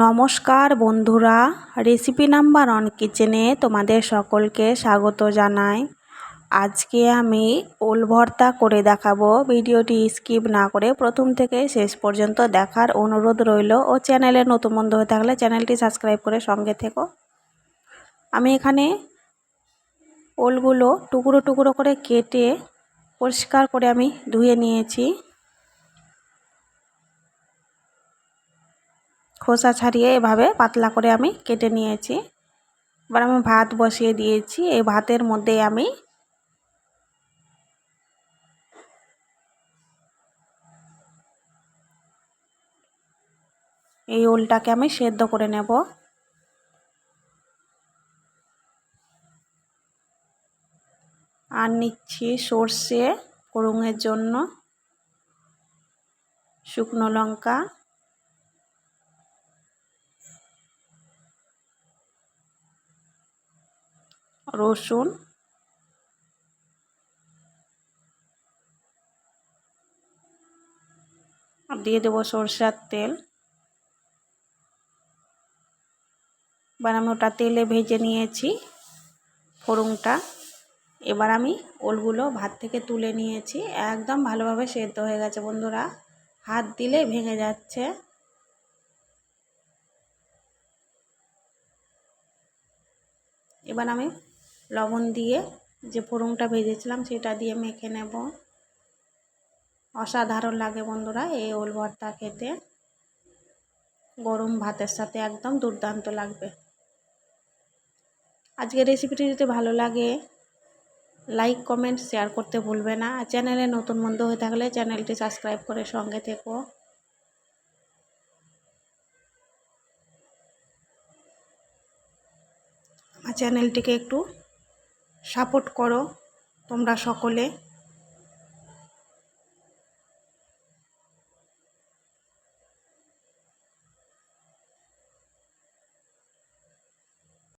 নমস্কার বন্ধুরা recipe number on কিচেনে তোমাদের সকলকে স্বাগত জানাই। আজকে আমি ওল ভর্তা করে দেখাবো। ভিডিওটি স্কিপ না করে প্রথম থেকে শেষ পর্যন্ত দেখার অনুরোধ রইল ও চ্যানেলে নতুন বন্ধু হয়ে থাকলে চ্যানেলটি সাবস্ক্রাইব করে সঙ্গে থেকো। আমি এখানে ওলগুলো টুকরো টুকরো করে কেটে পরিষ্কার করে আমি ধুয়ে নিয়েছি। খোসা ছাড়িয়ে এভাবে পাতলা করে আমি কেটে নিয়েছি। এবার আমি ভাত বসিয়ে দিয়েছি। এই ভাতের মধ্যে আমি এই ওলটাকে আমি সেদ্ধ করে নেব। আর নিচ্ছি সর্ষে করুঙের জন্য, শুকনো লঙ্কা। রসুন। দিয়ে দেবো সরষার তেল। এবার আমি ওটা তেলে ভেজে নিয়েছি ফোড়নটা। এবার আমি ওলগুলো ভাত থেকে তুলে নিয়েছি। একদম ভালোভাবে সেদ্ধ হয়ে গেছে বন্ধুরা। হাত দিলে ভেঙে যাচ্ছে। এবার আমি লবণ দিয়ে যে ফোড়নটা ভেজেছিলাম সেটা দিয়ে মেখে নেব। অসাধারণ লাগে বন্ধুরা এই ওল ভর্তা খেতে। গরম ভাতের সাথে একদম দুর্দান্ত লাগবে। আজকের রেসিপিটি যদি ভালো লাগে লাইক কমেন্ট শেয়ার করতে ভুলবে না। চ্যানেলে নতুন বন্ধু হয়ে থাকলে চ্যানেলটি সাবস্ক্রাইব করে সঙ্গে থেকো। আমার চ্যানেলটিকে একটু সাপোর্ট করো তোমরা সকলে।